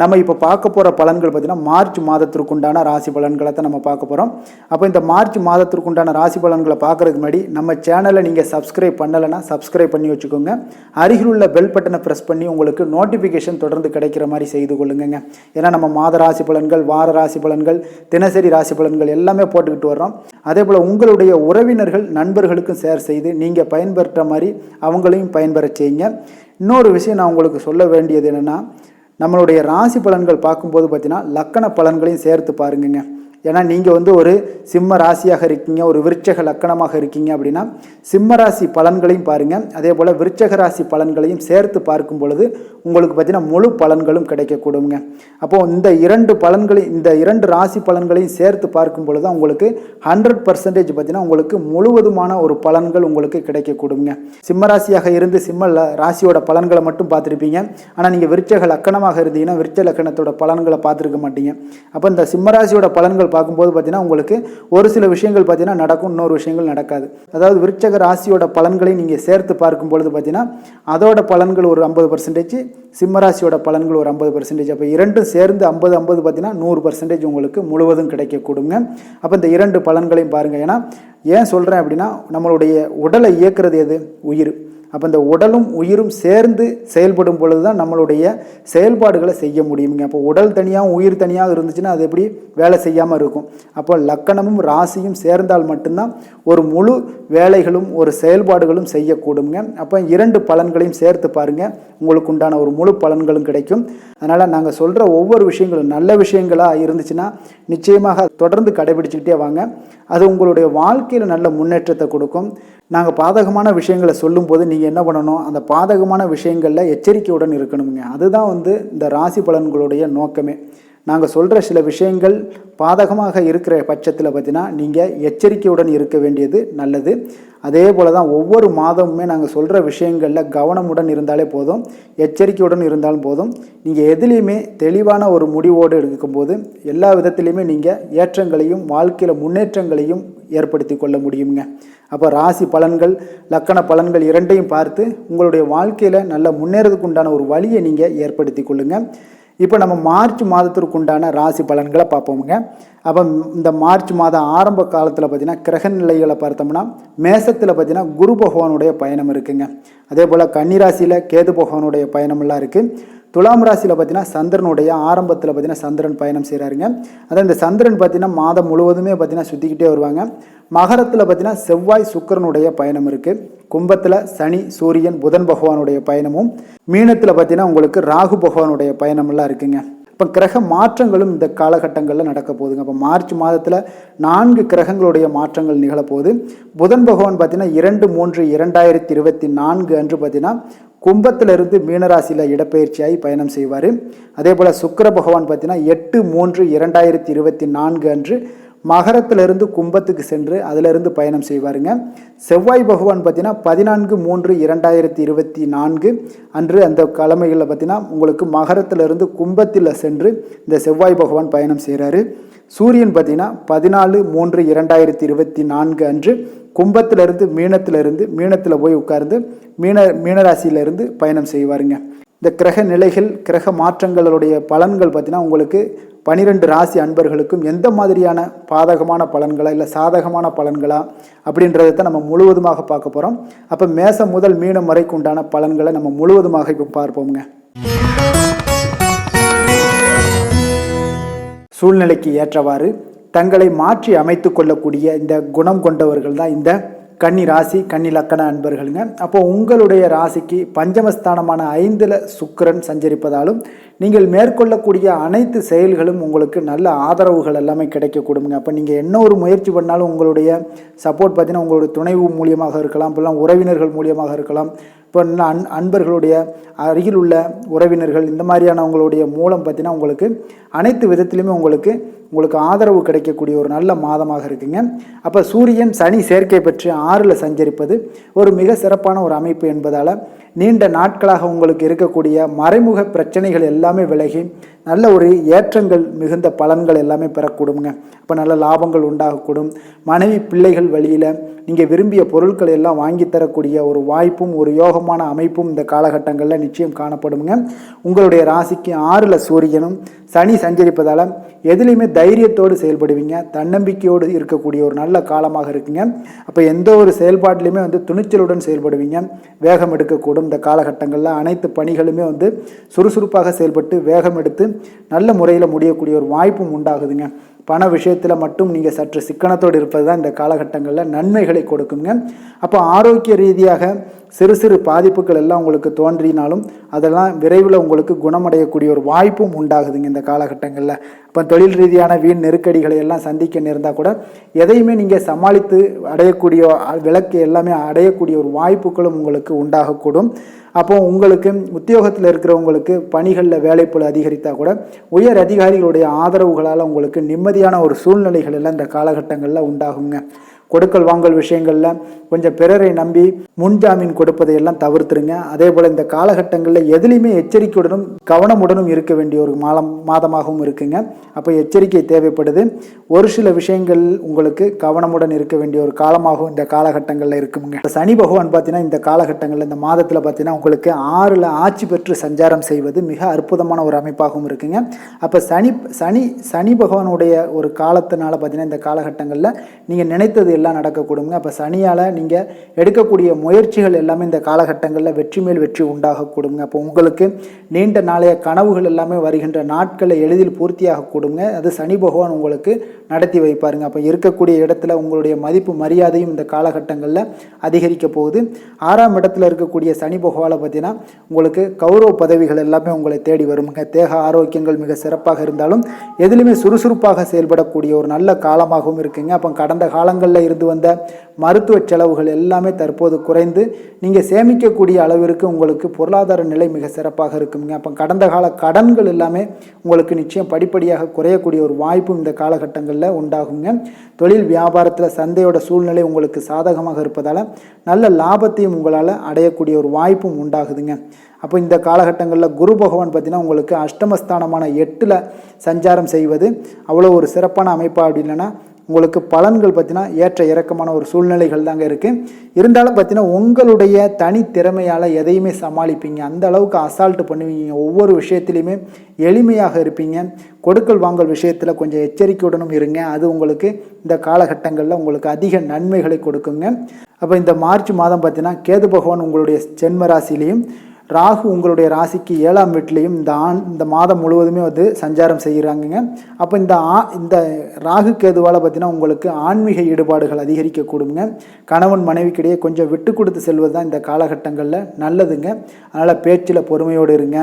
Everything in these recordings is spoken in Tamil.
நம்ம இப்போ பார்க்க போகிற பலன்கள் பார்த்தீங்கன்னா மார்ச் மாதத்திற்குண்டான ராசி பலன்களை தான் நம்ம பார்க்க போகிறோம் அப்போ இந்த மார்ச் மாதத்திற்குண்டான ராசி பலன்களை பார்க்குறதுக்கு முன்னாடி நம்ம சேனலை நீங்கள் சப்ஸ்கிரைப் பண்ணலைன்னா சப்ஸ்கிரைப் பண்ணி வச்சுக்கோங்க. அருகில் உள்ள பெல் பட்டனை ப்ரெஸ் பண்ணி உங்களுக்கு நோட்டிஃபிகேஷன் தொடர்ந்து கிடைக்கிற மாதிரி செய்து கொள்ளுங்க ஏன்னா நம்ம மாத ராசி பலன்கள் வார ராசி பலன்கள் தினசரி ராசி பலன்கள் எல்லாமே போட்டுக்கிட்டு வர்றோம். அதே போல் உங்களுடைய உறவினர்கள் நண்பர்களுக்கும் ஷேர் செய்து நீங்கள் பயன்பெற்ற மாதிரி அவங்களையும் பயன்பெற செய்யுங்க. இன்னொரு விஷயம் நான் உங்களுக்கு சொல்ல வேண்டியது என்னென்னா நம்மளுடைய ராசி பலன்கள் பார்க்கும்போது பார்த்தீங்கன்னா லக்கண பலன்களையும் சேர்த்து பாருங்கங்க. ஏன்னா நீங்கள் வந்து ஒரு சிம்ம ராசியாக இருக்கீங்க ஒரு விருட்சக லக்கணமாக இருக்கீங்க அப்படின்னா சிம்ம ராசி பலன்களையும் பாருங்கள் அதே போல் விருட்சக ராசி பலன்களையும் சேர்த்து பார்க்கும் பொழுது உங்களுக்கு பார்த்தீங்கன்னா முழு பலன்களும் கிடைக்கக்கூடுங்க. அப்போது இந்த இரண்டு பலன்களையும் இந்த இரண்டு ராசி பலன்களையும் சேர்த்து பார்க்கும் பொழுது தான் உங்களுக்கு ஹண்ட்ரட் பர்சன்டேஜ் பார்த்தீங்கன்னா உங்களுக்கு முழுவதுமான ஒரு பலன்கள் உங்களுக்கு கிடைக்கக்கூடுங்க. சிம்ம ராசியாக இருந்து சிம்ம ராசியோட பலன்களை மட்டும் பார்த்துருப்பீங்க. ஆனால் நீங்கள் விருட்சக லக்கணமாக இருந்தீங்கன்னா விருட்ச லக்கணத்தோட பலன்களை பார்த்துருக்க மாட்டீங்க. அப்போ இந்த சிம்ம ராசியோட பலன்கள் பார்க்கும்போது பார்த்தீங்கன்னா உங்களுக்கு ஒரு சில விஷயங்கள் பார்த்தீங்கன்னா நடக்கும் இன்னொரு விஷயங்கள் நடக்காது. அதாவது விருச்சக ராசியோட பலன்களை நீங்கள் சேர்த்து பார்க்கும் பொழுது பார்த்தீங்கன்னா அதோட பலன்கள் ஒரு ஐம்பது பர்சன்டேஜ் சிம்மராசியோட பலன்கள் ஒரு ஐம்பது பர்சன்டேஜ் அப்போ இரண்டும் சேர்ந்து ஐம்பது ஐம்பது பார்த்தீங்கன்னா நூறு பர்சன்டேஜ் உங்களுக்கு முழுவதும் கிடைக்கக்கூடுங்க. அப்போ இந்த இரண்டு பலன்களையும் பாருங்கள் ஏன்னா ஏன் சொல்கிறேன் அப்படின்னா நம்மளுடைய உடலை இயக்குறது எது? உயிர். அப்போ இந்த உடலும் உயிரும் சேர்ந்து செயல்படும் பொழுது தான் நம்மளுடைய செயல்பாடுகளை செய்ய முடியுங்க. அப்போ உடல் தனியாக உயிர் தனியாக இருந்துச்சுன்னா அது எப்படி வேலை செய்யாமல் இருக்கும். அப்போ லக்கணமும் ராசியும் சேர்ந்தால் மட்டும்தான் ஒரு முழு வேலைகளும் ஒரு செயல்பாடுகளும் செய்யக்கூடுங்க. அப்போ இரண்டு பலன்களையும் சேர்த்து பாருங்கள் உங்களுக்கு உண்டான ஒரு முழு பலன்களும் கிடைக்கும். அதனால் நாங்கள் சொல்கிற ஒவ்வொரு விஷயங்களும் நல்ல விஷயங்களாக இருந்துச்சுன்னா நிச்சயமாக தொடர்ந்து கடைபிடிச்சிக்கிட்டே வாங்க. அது உங்களுடைய வாழ்க்கையில் நல்ல முன்னேற்றத்தை கொடுக்கும். நாங்கள் பாதகமான விஷயங்களை சொல்லும்போது நீங்கள் என்ன பண்ணணும்? அந்த பாதகமான விஷயங்களில் எச்சரிக்கையுடன் இருக்கணுங்க அதுதான் வந்து இந்த ராசி பலன்களுடைய நோக்கமே. நாங்கள் சொல்கிற சில விஷயங்கள் பாதகமாக இருக்கிற பட்சத்தில் பார்த்தீங்கன்னா நீங்கள் எச்சரிக்கையுடன் இருக்க வேண்டியது நல்லது. அதே போல் தான் ஒவ்வொரு மாதமுமே நாங்கள் சொல்கிற விஷயங்களில் கவனமுடன் இருந்தாலே போதும் எச்சரிக்கையுடன் இருந்தாலும் போதும். நீங்கள் எதுலேயுமே தெளிவான ஒரு முடிவோடு இருக்கும்போது எல்லா விதத்துலேயுமே நீங்கள் ஏற்றங்களையும் வாழ்க்கையில் முன்னேற்றங்களையும் ஏற்படுத்தி கொள்ள முடியுங்க அப்போ ராசி பலன்கள் லக்கண பலன்கள் இரண்டையும் பார்த்து உங்களுடைய வாழ்க்கையில் நல்ல முன்னேறதுக்கு உண்டான ஒரு வழியை நீங்கள் ஏற்படுத்தி கொள்ளுங்கள் இப்போ நம்ம மார்ச் மாதத்திற்கு உண்டான ராசி பலன்களை பார்ப்போமுங்க. அப்போ இந்த மார்ச் மாதம் ஆரம்ப காலத்தில் பார்த்திங்கன்னா கிரக நிலைகளை பார்த்தோம்னா மேசத்தில் பார்த்திங்கன்னா குரு பகவானுடைய பயணம் இருக்குங்க. அதே போல் கன்னிராசியில் கேது பகவானுடைய பயணமெல்லாம் இருக்குது துலாம் ராசியில் பார்த்தீங்கன்னா சந்திரனுடைய ஆரம்பத்தில் பார்த்தீங்கன்னா சந்திரன் பயணம் செய்கிறாருங்க அதான் இந்த சந்திரன் பார்த்தீங்கன்னா மாதம் முழுவதுமே பார்த்தீங்கன்னா சுற்றிக்கிட்டே வருவாங்க. மகரத்தில் பார்த்தீங்கன்னா செவ்வாய் சுக்கிரனுடைய பயணம் இருக்குது கும்பத்தில் சனி சூரியன் புதன் பகவானுடைய பயணமும் மீனத்தில் பார்த்தீங்கன்னா உங்களுக்கு ராகு பகவானுடைய பயணமெல்லாம் இருக்குங்க. இப்போ கிரக மாற்றங்களும் இந்த காலகட்டங்களில் நடக்க போகுதுங்க. அப்போ மார்ச் மாதத்தில் நான்கு கிரகங்களுடைய மாற்றங்கள் நிகழப்போகுது. புதன் பகவான் பார்த்தீங்கன்னா இரண்டு மூன்று இரண்டாயிரத்தி இருபத்தி நான்கு அன்று பார்த்தீங்கன்னா கும்பத்திலிருந்து மீனராசியில் இடப்பெயர்ச்சியாகி பயணம் செய்வார். அதே போல் சுக்கர பகவான் பார்த்தீங்கன்னா எட்டு மூன்று இரண்டாயிரத்தி இருபத்தி நான்கு அன்று மகரத்திலிருந்து கும்பத்துக்கு சென்று அதிலிருந்து பயணம் செய்வாருங்க. செவ்வாய் பகவான் பார்த்தீங்கன்னா பதினான்கு மூன்று இரண்டாயிரத்தி இருபத்தி நான்கு அன்று அந்த கிழமைகளில் பார்த்தீங்கன்னா உங்களுக்கு மகரத்திலிருந்து கும்பத்தில் சென்று இந்த செவ்வாய் பகவான் பயணம் செய்கிறாரு. சூரியன் பார்த்தீங்கன்னா பதினாலு மூன்று இரண்டாயிரத்தி இருபத்தி நான்கு அன்று கும்பத்திலிருந்து மீனத்திலிருந்து மீனத்தில் போய் உட்கார்ந்து மீன மீனராசியிலிருந்து பயணம் செய்வாருங்க. இந்த கிரக நிலைகள் கிரக மாற்றங்களுடைய பலன்கள் பார்த்தீங்கன்னா உங்களுக்கு பனிரெண்டு ராசி அன்பர்களுக்கும் எந்த மாதிரியான பாதகமான பலன்களா இல்லை சாதகமான பலன்களா அப்படின்றத தான் நம்ம முழுவதுமாக பார்க்க போகிறோம் அப்போ மேசம் முதல் மீனம் வரைக்கும் உண்டான பலன்களை நம்ம முழுவதுமாக இப்போ பார்ப்போம்ங்க. சூழ்நிலைக்கு ஏற்றவாறு தங்களை மாற்றி அமைத்து கொள்ளக்கூடிய இந்த குணம் கொண்டவர்கள் தான் இந்த கன்னி ராசி கன்னி லக்கண அன்பர்களுங்க. அப்போ உங்களுடைய ராசிக்கு பஞ்சமஸ்தானமான ஐந்தில் சுக்கரன் சஞ்சரிப்பதாலும் நீங்கள் மேற்கொள்ளக்கூடிய அனைத்து செயல்களும் உங்களுக்கு நல்ல ஆதரவுகள் எல்லாமே கிடைக்கக்கூடுங்க. அப்போ நீங்கள் என்ன ஒரு முயற்சி பண்ணாலும் உங்களுடைய சப்போர்ட் பார்த்தீங்கன்னா உங்களுடைய துணைவு மூலியமாக இருக்கலாம் இப்போல்லாம் உறவினர்கள் மூலியமாக இருக்கலாம். இப்போ அன் அன்பர்களுடைய அருகில் உள்ள உறவினர்கள் இந்த மாதிரியானவங்களுடைய மூலம் பார்த்தீங்கன்னா உங்களுக்கு அனைத்து விதத்திலுமே உங்களுக்கு உங்களுக்கு ஆதரவு கிடைக்கக்கூடிய ஒரு நல்ல மாதமாக இருக்குங்க. அப்போ சூரியன் சனி சேர்க்கை பெற்று ஆறில் சஞ்சரிப்பது ஒரு மிக சிறப்பான ஒரு அமைப்பு என்பதால் நீண்ட நாட்களாக உங்களுக்கு இருக்கக்கூடிய மறைமுக பிரச்சனைகள் எல்லாமே விலகி நல்ல ஒரு ஏற்றங்கள் மிகுந்த பலன்கள் எல்லாமே பெறக்கூடுங்க அப்போ நல்ல லாபங்கள் உண்டாகக்கூடும். மனைவி பிள்ளைகள் வழியில் நீங்கள் விரும்பிய பொருட்கள் எல்லாம் வாங்கி தரக்கூடிய ஒரு வாய்ப்பும் ஒரு யோகமான அமைப்பும் இந்த காலகட்டங்களில் நிச்சயம் காணப்படுங்க உங்களுடைய ராசிக்கு ஆறில் சூரியனும் சனி சஞ்சரிப்பதால் எதுலேயுமே தைரியத்தோடு செயல்படுவீங்க. தன்னம்பிக்கையோடு இருக்கக்கூடிய ஒரு நல்ல காலமாக இருக்குங்க. அப்போ எந்த ஒரு செயல்பாட்டிலையுமே வந்து துணிச்சலுடன் செயல்படுவீங்க. வேகம் எடுக்கக்கூடும். இந்த காலகட்டங்களில் அனைத்து பணிகளுமே வந்து சுறுசுறுப்பாக செயல்பட்டு வேகம் எடுத்து நல்ல முறையில் முடியக்கூடிய ஒரு வாய்ப்பும் உண்டாகுதுங்க. பண விஷயத்தில் மட்டும் நீங்கள் சற்று சிக்கனத்தோடு இருப்பது தான் இந்த காலகட்டங்களில் நன்மைகளை கொடுக்குங்க. அப்போ ஆரோக்கிய ரீதியாக சிறு சிறு பாதிப்புகள் எல்லாம் உங்களுக்கு தோன்றினாலும் அதெல்லாம் விரைவில் உங்களுக்கு குணமடையக்கூடிய ஒரு வாய்ப்பும் உண்டாகுதுங்க இந்த காலகட்டங்களில். இப்போ தொழில் ரீதியான வீண் நெருக்கடிகளை எல்லாம் சந்திக்க நேர்ந்தால் கூட எதையுமே நீங்கள் சமாளித்து அடையக்கூடிய விளக்கு எல்லாமே அடையக்கூடிய ஒரு வாய்ப்புகளும் உங்களுக்கு உண்டாகக்கூடும். அப்போ உங்களுக்கு உத்தியோகத்தில் இருக்கிறவங்களுக்கு பணிகளில் வேலைப்பொழு அதிகரித்தா கூட உயர் அதிகாரிகளுடைய ஆதரவுகளால் உங்களுக்கு நிம்மதியான ஒரு சூழ்நிலைகள் எல்லாம் இந்த காலகட்டங்களில் உண்டாகுங்க. கொடுக்கல் வாங்கல் விஷயங்களில் கொஞ்சம் பிறரை நம்பி முன்ஜாமீன் கொடுப்பதை எல்லாம் தவிர்த்துருங்க. அதே போல் இந்த காலகட்டங்களில் எதுலேயுமே எச்சரிக்கையுடனும் கவனமுடனும் இருக்க வேண்டிய ஒரு மாதம் மாதமாகவும் இருக்குங்க. அப்போ எச்சரிக்கை தேவைப்படுது. ஒரு சில விஷயங்கள் உங்களுக்கு கவனமுடன் இருக்க வேண்டிய ஒரு காலமாகவும் இந்த காலகட்டங்களில் இருக்குங்க. இப்ப சனி பகவான் பார்த்தீங்கன்னா இந்த காலகட்டங்களில் இந்த மாதத்தில் பார்த்தீங்கன்னா உங்களுக்கு ஆறில் ஆட்சி பெற்று சஞ்சாரம் செய்வது மிக அற்புதமான ஒரு அமைப்பாகவும் இருக்குங்க. அப்போ சனி சனி சனி பகவானுடைய ஒரு காலத்தினால பார்த்தீங்கன்னா இந்த காலகட்டங்களில் நீங்கள் நினைத்தது எல்லாம் நடக்கக்கூடுங்க அப்போ சனியால் நீங்கள் எடுக்கக்கூடிய முயற்சிகள் எல்லாமே இந்த காலகட்டங்களில் வெற்றி மேல் வெற்றி உண்டாகக்கூடுங்க அப்போ உங்களுக்கு நீண்ட நாளைய கனவுகள் எல்லாமே வருகின்ற நாட்களை எளிதில் பூர்த்தியாகக்கூடுங்க அது சனி பகவான் உங்களுக்கு நடத்தி வைப்பாருங்க. அப்போ இருக்கக்கூடிய இடத்துல உங்களுடைய மதிப்பு மரியாதையும் இந்த காலகட்டங்களில் அதிகரிக்க போகுது. ஆறாம் இடத்துல இருக்கக்கூடிய சனி பகவானை பார்த்தீங்கன்னா உங்களுக்கு கௌரவ பதவிகள் எல்லாமே உங்களை தேடி வருங்க தேக ஆரோக்கியங்கள் மிக சிறப்பாக இருந்தாலும் எதுலையுமே சுறுசுறுப்பாக செயல்படக்கூடிய ஒரு நல்ல காலமாகவும் இருக்குங்க. அப்போ கடந்த காலங்களில் இருந்து வந்த மருத்துவ செலவுகள் எல்லாமே தற்போது குறைந்து நீங்கள் சேமிக்கக்கூடிய அளவிற்கு உங்களுக்கு பொருளாதார நிலை மிக சிறப்பாக இருக்குங்க. அப்போ கடந்த கால கடன்கள் எல்லாமே உங்களுக்கு நிச்சயம் படிப்படியாக குறையக்கூடிய ஒரு வாய்ப்பும் இந்த காலகட்டங்களில் உண்டாகுங்க. தொழில் வியாபாரத்தில் சந்தையோட சூழ்நிலை உங்களுக்கு சாதகமாக இருப்பதால் நல்ல லாபத்தையும் உங்களால் அடையக்கூடிய ஒரு வாய்ப்பும் உண்டாகுதுங்க. அப்போ இந்த காலகட்டங்களில் குரு பகவான் பார்த்திங்கன்னா உங்களுக்கு அஷ்டமஸ்தானமான எட்டில் சஞ்சாரம் செய்வது அவ்வளோ ஒரு சிறப்பான அமைப்பாக அப்படி இல்லைன்னா உங்களுக்கு பலன்கள் பார்த்தீங்கன்னா ஏற்ற இறக்கமான ஒரு சூழ்நிலைகள் தாங்க இருக்குது இருந்தாலும் பார்த்தீங்கன்னா உங்களுடைய தனி திறமையால் எதையுமே சமாளிப்பீங்க. அந்த அளவுக்கு அசால்ட்டு பண்ணுவீங்க. ஒவ்வொரு விஷயத்துலையுமே எளிமையாக இருப்பீங்க. கொடுக்கல் வாங்கல் விஷயத்தில் கொஞ்சம் எச்சரிக்கையுடனும் இருங்க. அது உங்களுக்கு இந்த காலகட்டங்களில் உங்களுக்கு அதிக நன்மைகளை கொடுக்குங்க. அப்போ இந்த மார்ச் மாதம் பார்த்தீங்கன்னா கேது பகவான் உங்களுடைய ஜென்ம ராசிலையும் ராகு உங்களுடைய ராசிக்கு ஏழாம் வீட்லேயும் இந்த ஆண் இந்த மாதம் முழுவதுமே வந்து சஞ்சாரம் செய்கிறாங்கங்க. அப்போ இந்த ஆ இந்த ராகு கேதுவால் பார்த்தீங்கன்னா உங்களுக்கு ஆன்மீக ஈடுபாடுகள் அதிகரிக்கக்கூடுங்க. கணவன் மனைவிக்கிடையே கொஞ்சம் விட்டு கொடுத்து செல்வது தான் இந்த காலகட்டங்களில் நல்லதுங்க. அதனால் பேச்சில் பொறுமையோடு இருங்க.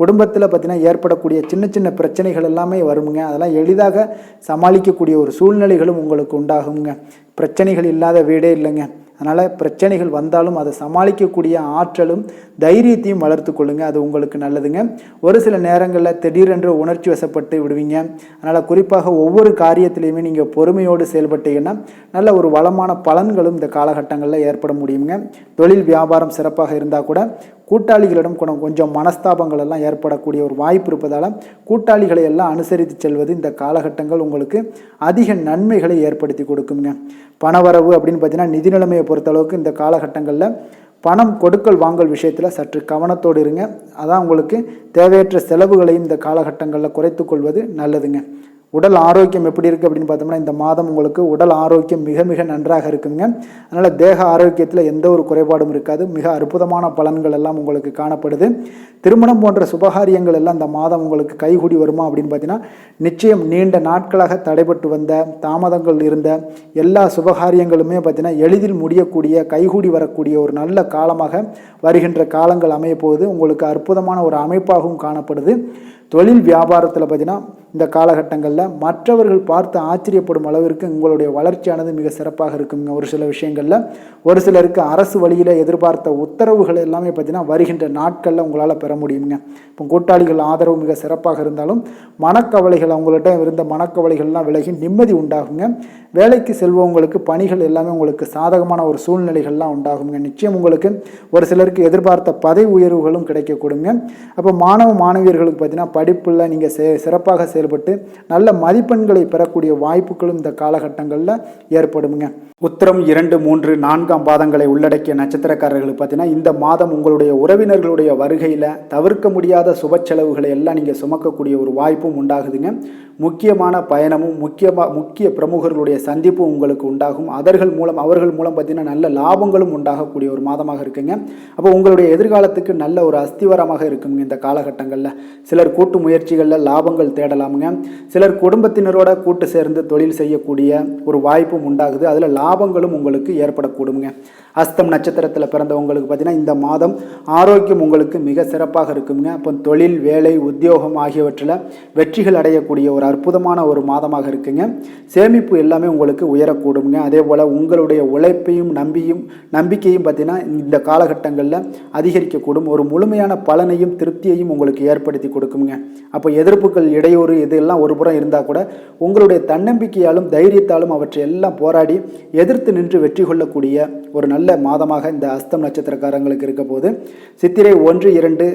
குடும்பத்தில் பார்த்தீங்கன்னா ஏற்படக்கூடிய சின்ன சின்ன பிரச்சனைகள் எல்லாமே வருங்க அதெல்லாம் எளிதாக சமாளிக்கக்கூடிய ஒரு சூழ்நிலைகளும் உங்களுக்கு உண்டாகுங்க. பிரச்சனைகள் இல்லாத வீடே இல்லைங்க. அதனால் பிரச்சனைகள் வந்தாலும் அதை சமாளிக்கக்கூடிய ஆற்றலும் தைரியத்தையும் வளர்த்து கொள்ளுங்கள் அது உங்களுக்கு நல்லதுங்க. ஒரு சில நேரங்களில் திடீரென்று உணர்ச்சி வசப்பட்டு விடுவீங்க. அதனால் குறிப்பாக ஒவ்வொரு காரியத்திலையுமே நீங்கள் பொறுமையோடு செயல்பட்டீங்கன்னா நல்ல ஒரு வளமான பலன்களும் இந்த காலகட்டங்களில் ஏற்பட முடியுங்க. தொழில் வியாபாரம் சிறப்பாக இருந்தால் கூட கூட்டாளிகளிடம் கொண கொஞ்சம் மனஸ்தாபங்கள் எல்லாம் ஏற்படக்கூடிய ஒரு வாய்ப்பு இருப்பதால் கூட்டாளிகளை எல்லாம் அனுசரித்து செல்வது இந்த காலகட்டங்கள் உங்களுக்கு அதிக நன்மைகளை ஏற்படுத்தி கொடுக்குங்க பணவரவு அப்படின்னு பார்த்தீங்கன்னா நிதி நிலைமையை பொறுத்தளவுக்கு இந்த காலகட்டங்களில் பணம் கொடுக்கல் வாங்கல் விஷயத்தில் சற்று கவனத்தோடு இருங்க. அதான் உங்களுக்கு தேவையற்ற செலவுகளையும் இந்த காலகட்டங்களில் குறைத்து கொள்வது நல்லதுங்க. உடல் ஆரோக்கியம் எப்படி இருக்குது அப்படின்னு பார்த்தோம்னா இந்த மாதம் உங்களுக்கு உடல் ஆரோக்கியம் மிக மிக நன்றாக இருக்குங்க. அதனால் தேக ஆரோக்கியத்தில் எந்த ஒரு குறைபாடும் இருக்காது. மிக அற்புதமான பலன்கள் எல்லாம் உங்களுக்கு காணப்படுது. திருமணம் போன்ற சுபகாரியங்கள் எல்லாம் இந்த மாதம் உங்களுக்கு கைகூடி வருமா அப்படின்னு பார்த்தீங்கன்னா நிச்சயம் நீண்ட நாட்களாக தடைபட்டு வந்த தாமதங்கள் இருந்த எல்லா சுபகாரியங்களுமே பார்த்தீங்கன்னா எளிதில் முடியக்கூடிய கைகூடி வரக்கூடிய ஒரு நல்ல காலமாக வருகின்ற காலங்கள் அமைய போகுது உங்களுக்கு அற்புதமான ஒரு அமைப்பாகவும் காணப்படுது. தொழில் வியாபாரத்தில் பார்த்தீங்கன்னா இந்த காலகட்டங்களில் மற்றவர்கள் பார்த்து ஆச்சரியப்படும் அளவிற்கு உங்களுடைய வளர்ச்சியானது மிக சிறப்பாக இருக்குங்க. ஒரு சில விஷயங்களில் ஒரு சிலருக்கு அரசு வழியில் எதிர்பார்த்த உத்தரவுகள் எல்லாமே பார்த்தீங்கன்னா வருகின்ற நாட்களில் உங்களால் பெற முடியுங்க. இப்போ கூட்டாளிகள் ஆதரவு மிக சிறப்பாக இருந்தாலும் மனக்கவலைகள் அவங்கள்ட்ட இருந்த மனக்கவலைகள்லாம் விலகி நிம்மதி உண்டாகுங்க. வேலைக்கு செல்பவங்களுக்கு பணிகள் எல்லாமே உங்களுக்கு சாதகமான ஒரு சூழ்நிலைகள்லாம் உண்டாகுங்க. நிச்சயம் உங்களுக்கு ஒரு சிலருக்கு எதிர்பார்த்த பதவி உயர்வுகளும் கிடைக்கக்கூடுங்க. அப்போ மாணவ மாணவியர்களுக்கு பார்த்தீங்கன்னா படிப்பில் நீங்கள் சே சிறப்பாக செயல்பட்டு நல்ல மதிப்பெண்களை பெறக்கூடிய வாய்ப்புகளும் இந்த காலகட்டங்களில் ஏற்படுங்க உத்திரம் இரண்டு மூன்று நான்காம் பாதங்களை உள்ளடக்கிய நட்சத்திரக்காரர்களுக்கு பார்த்தீங்கன்னா இந்த மாதம் உங்களுடைய உறவினர்களுடைய வருகையில் தவிர்க்க முடியாத சுப செலவுகளை எல்லாம் நீங்கள் சுமக்கக்கூடிய ஒரு வாய்ப்பும் உண்டாகுதுங்க. முக்கியமான பயணமும் முக்கியமாக முக்கிய பிரமுகர்களுடைய சந்திப்பும் உங்களுக்கு உண்டாகும். அதர்கள் மூலம் அவர்கள் மூலம் பார்த்தீங்கன்னா நல்ல லாபங்களும் உண்டாகக்கூடிய ஒரு மாதமாக இருக்குங்க. அப்போ உங்களுடைய எதிர்காலத்துக்கு நல்ல ஒரு அஸ்திவரமாக இருக்குங்க இந்த காலகட்டங்களில். சிலர் கூட்டு முயற்சிகளில் லாபங்கள் தேடலாமுங்க. சிலர் குடும்பத்தினரோட கூட்டு சேர்ந்து தொழில் செய்யக்கூடிய ஒரு வாய்ப்பும் உண்டாகுது. அதில் லாபங்களும் உங்களுக்கு ஏற்படக்கூடுங்க அஸ்தம் நட்சத்திரத்தில் பிறந்தவங்களுக்கு பார்த்தீங்கன்னா இந்த மாதம் ஆரோக்கியம் உங்களுக்கு மிக சிறப்பாக இருக்குங்க. அப்போ தொழில் வேலை உத்தியோகம் ஆகியவற்றில் வெற்றிகள் அடையக்கூடிய ஒரு அற்புதமான ஒரு மாதமாக இருக்குங்க. சேமிப்பு எல்லாமே உங்களுக்கு உயரக்கூடுங்க அதே போல் உங்களுடைய உழைப்பையும் நம்பியும் நம்பிக்கையும் பார்த்தீங்கன்னா இந்த காலகட்டங்களில் அதிகரிக்கக்கூடும். ஒரு முழுமையான பலனையும் திருப்தியையும் உங்களுக்கு ஏற்படுத்தி கொடுக்குங்க அப்போ எதிர்ப்புகள் இடையூறு இதெல்லாம் ஒரு புறம் இருந்தால் கூட உங்களுடைய தன்னம்பிக்கையாலும் தைரியத்தாலும் அவற்றை எல்லாம் போராடி எதிர்த்து நின்று வெற்றி கொள்ளக்கூடிய ஒரு நல்ல மாதமாக இந்த அஸ்தம் நட்சத்திரக்காரங்களுக்கு இருக்க போது சித்திரை ஒன்று இரண்டு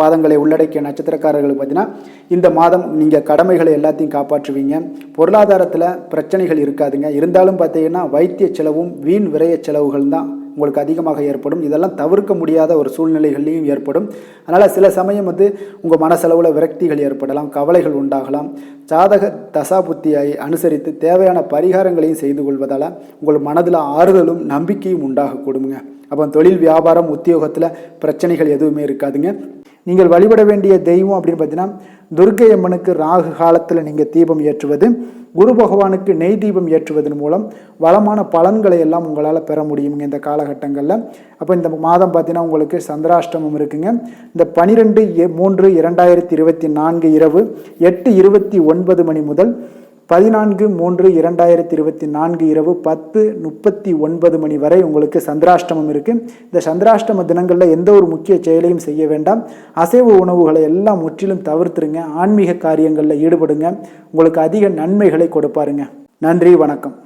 பாதங்களை உள்ளடக்கிய நட்சத்திரக்காரர்களுக்கு பார்த்தீங்கன்னா இந்த மாதம் நீங்கள் கடமைகளை எல்லாத்தையும் எல்லாத்தையும் காப்பாற்றுவீங்க. பொருளாதாரத்தில் பிரச்சனைகள் இருக்காதுங்க. இருந்தாலும் பார்த்தீங்கன்னா வைத்திய செலவும் வீண் விரைய செலவுகள் தான் உங்களுக்கு அதிகமாக ஏற்படும். இதெல்லாம் தவிர்க்க முடியாத ஒரு சூழ்நிலைகள்லையும் ஏற்படும். அதனால் சில சமயம் வந்து உங்கள் மனசளவில் விரக்திகள் ஏற்படலாம் கவலைகள் உண்டாகலாம். ஜாதக தசாபுத்தியை அனுசரித்து தேவையான பரிகாரங்களையும் செய்து கொள்வதால் உங்கள் மனதில் ஆறுதலும் நம்பிக்கையும் உண்டாகக்கூடுங்க. அப்போ தொழில் வியாபாரம் உத்தியோகத்தில் பிரச்சனைகள் எதுவுமே இருக்காதுங்க. நீங்கள் வழிபட வேண்டிய தெய்வம் அப்படின்னு பார்த்தீங்கன்னா துர்க்கை அம்மனுக்கு ராகு காலத்தில் நீங்கள் தீபம் ஏற்றுவது குரு பகவானுக்கு நெய் தீபம் ஏற்றுவதன் மூலம் வளமான பலன்களை எல்லாம் உங்களால் பெற முடியுங்க இந்த காலகட்டங்களில். அப்போ இந்த மாதம் பார்த்தீங்கன்னா உங்களுக்கு சந்திராஷ்டமம் இருக்குங்க. இந்த பனிரெண்டு மூன்று இரண்டாயிரத்தி இருபத்தி நான்கு இரவு எட்டு இருபத்தி ஒன்பது மணி முதல் பதினான்கு மூன்று இரண்டாயிரத்தி இருபத்தி நான்கு இரவு பத்து முப்பத்தி ஒன்பது மணி வரை உங்களுக்கு சந்திராஷ்டமம் இருக்குது இந்த சந்திராஷ்டம தினங்களில் எந்த ஒரு முக்கிய செயலையும் செய்ய வேண்டாம். அசைவ உணவுகளை எல்லாம் முற்றிலும் தவிர்த்துருங்க. ஆன்மீக காரியங்களில் ஈடுபடுங்க. உங்களுக்கு அதிக நன்மைகளை கொடுப்பாருங்க. நன்றி வணக்கம்.